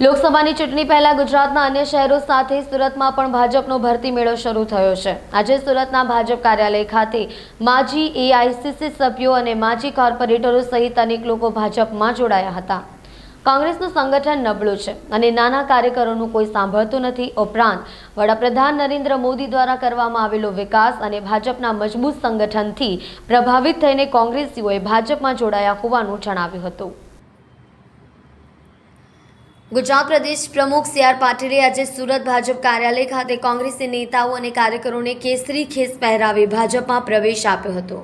લોકસભાની ચૂંટણી પહેલા ગુજરાતના અન્ય શહેરો સાથે સુરતમાં પણ ભાજપનો ભરતી મેળો શરૂ થયો છે. આજે સુરતના ભાજપ કાર્યાલય ખાતે માજી એઆઈસીસી સભ્યો અને માજી કોર્પોરેટરો સહિત અનેક લોકો ભાજપમાં જોડાયા હતા. કોંગ્રેસનું સંગઠન નબળું છે અને નાના કાર્યકરોનું કોઈ સાંભળતું નથી. ઉપરાંત, વડાપ્રધાન નરેન્દ્ર મોદી દ્વારા કરવામાં આવેલો વિકાસ અને ભાજપના મજબૂત સંગઠનથી પ્રભાવિત થઈને કોંગ્રેસીઓએ ભાજપમાં જોડાયા હોવાનું જણાવ્યું હતું. ગુજરાત પ્રદેશ પ્રમુખ સી આર પાટીલે આજે સુરત ભાજપ કાર્યાલય ખાતે કોંગ્રેસી નેતાઓ અને કાર્યકરોને કેસરી ખેસ પહેરાવી ભાજપમાં પ્રવેશ આપ્યો હતો.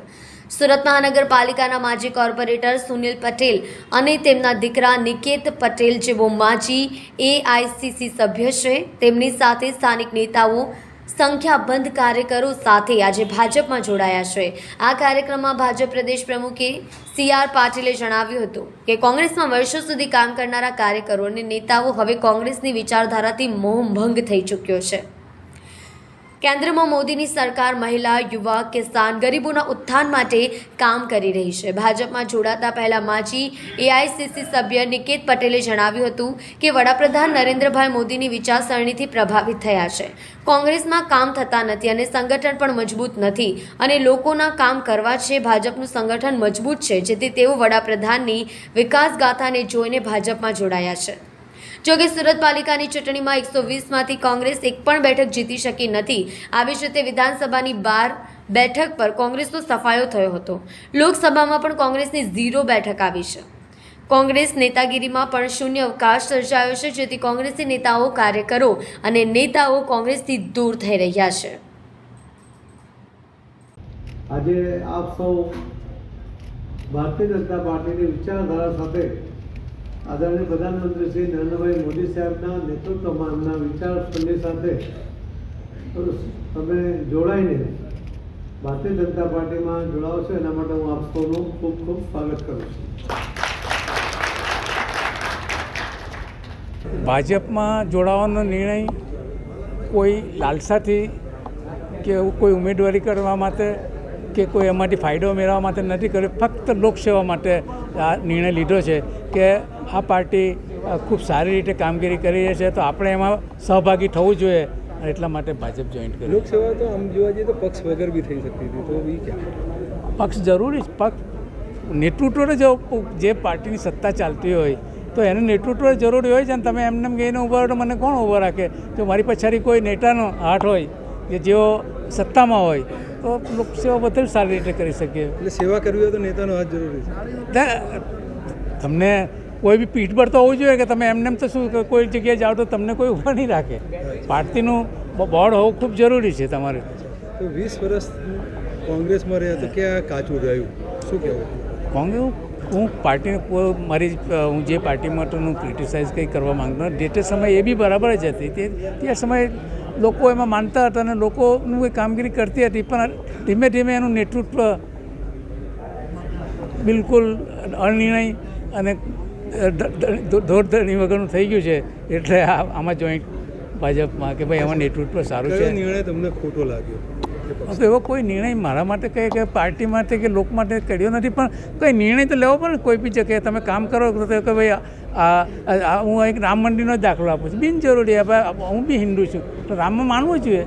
સુરત મહાનગરપાલિકાના માજી કોર્પોરેટર સુનિલ પટેલ અને તેમના દીકરા નિકેત પટેલ જેવો માજી એઆઈસીસી સભ્ય છે. તેમની સાથે સ્થાનિક નેતાઓ સંખ્યાબંધ કાર્યકરો સાથે આજે ભાજપમાં જોડાયા છે. આ કાર્યક્રમમાં ભાજપ પ્રદેશ પ્રમુખે સી આર પાટીલે જણાવ્યું હતું કે કોંગ્રેસમાં વર્ષો સુધી કામ કરનારા કાર્યકરો અને નેતાઓ હવે કોંગ્રેસની વિચારધારાથી મોહભંગ થઈ ચૂક્યો છે. કેન્દ્રમાં મોદીની સરકાર મહિલા, યુવા, કિસાન, ગરીબોના ઉત્થાન માટે કામ કરી રહી છે. ભાજપમાં જોડાતા પહેલા માજી એઆઈસીસી સભ્ય નિકેત પટેલે જણાવ્યું હતું કે વડાપ્રધાન નરેન્દ્રભાઈ મોદીની વિચારસરણીથી પ્રભાવિત થયા છે. કોંગ્રેસમાં કામ થતા નથી અને સંગઠન પણ મજબૂત નથી અને લોકોના કામ કરવા છે ભાજપનું સંગઠન મજબૂત છે, જેથી તેઓ વડાપ્રધાનની વિકાસ ગાથાને જોઈને ભાજપમાં જોડાયા છે. જોકે સુરત પાલિકાની ચૂંટણીમાં એકસો વીસમાંથી કોંગ્રેસ એક પણ બેઠક જીતી શકી નથી. આવી જ રીતે વિધાનસભાની બાર બેઠક પર કોંગ્રેસનો સફાયો થયો હતો. લોકસભામાં પણ કોંગ્રેસની ઝીરો બેઠક આવી છે. કોંગ્રેસ નેતાગીરીમાં પણ શૂન્ય અવકાશ સર્જાયો છે, જેથી કોંગ્રેસી નેતાઓ કાર્યકરો અને નેતાઓ કોંગ્રેસથી દૂર થઈ રહ્યા છે. આજે આપ સૌ ભારતીય જનતા પાર્ટીની વિચારધારા સાથે આદરણીય પ્રધાનમંત્રી શ્રી નરેન્દ્રભાઈ મોદી સાહેબના નેતૃત્વમાં એમના વિચારસરણી સાથે તમે જોડાઈને ભારતીય જનતા પાર્ટીમાં જોડાવશો એના માટે હું આપ સૌનું ખૂબ ખૂબ સ્વાગત કરું છું. ભાજપમાં જોડાવાનો નિર્ણય કોઈ લાલસાથી કે કોઈ ઉમેદવારી કરવા માટે કે કોઈ એમાંથી ફાયદો મેળવવા માટે નથી કર્યો. ફક્ત લોકસેવા માટે આ નિર્ણય લીધો છે કે આ પાર્ટી ખૂબ સારી રીતે કામગીરી કરી રહી છે તો આપણે એમાં સહભાગી થવું જોઈએ એટલા માટે ભાજપ જોઈન્ટ કર્યું. લોકસેવા તો આમ જોવા જઈએ તો પક્ષ વગર બી થઈ શકતી હતી. તો બી ક્યાં? પક્ષ જરૂરી છે પક્ષ નેતૃત્વને જો જે પાર્ટીની સત્તા ચાલતી હોય તો એનું નેતૃત્વ જરૂરી હોય છે ને તમે એમને એમ કહીને ઊભા રહો તો મને કોણ ઊભો રાખે? જો મારી પછાડી કોઈ નેતાનો હાથ હોય કે જેઓ સત્તામાં હોય તો લોકસેવા વધારે સારી રીતે કરી શકીએ. એટલે સેવા કરવી હોય તો નેતાનો હાથ જરૂરી છે. તે- તમને કોઈ બી પીઠબળ તો હોવું જોઈએ કે તમે એમને એમ તો શું કોઈ જગ્યાએ જાઓ તો તમને કોઈ ઊભા નહીં રાખે. પાર્ટીનું બોર્ડ હોવું ખૂબ જરૂરી છે તમારે. તો વીસ વર્ષ કોંગ્રેસમાં રહ્યા તો ક્યાં કાચું રહ્યું? શું કહેવું? કોંગ્રેસ હું પાર્ટીને મારી હું જે પાર્ટી માટેનું ક્રિટિસાઇઝ કંઈ કરવા માંગતો. જે તે સમયે એ બી બરાબર જ હતી. તે તે સમયે લોકો એમાં માનતા હતા અને લોકોનું એ કામગીરી કરતી હતી પણ ધીમે ધીમે એનું નેતૃત્વ બિલકુલ અનિર્ણય અને ધોરધરની વગરનું થઈ ગયું છે. એટલે આ આમાં જોઈન્ટ ભાજપમાં કે ભાઈ એમાં નેતૃત્વ સારું છે. નિર્ણય તમને ખોટો લાગ્યો? તો એવો કોઈ નિર્ણય મારા માટે કંઈ કે પાર્ટી માટે કે લોક માટે કર્યો નથી પણ કંઈ નિર્ણય તો લેવો પડે કોઈ બી જગ્યાએ. તમે કામ કરો તો કે ભાઈ આ હું એક રામ મંદિરનો દાખલો આપું છું. બિનજરૂરી, હવે હું બી હિન્દુ છું. તો રામમાં માનવું જોઈએ.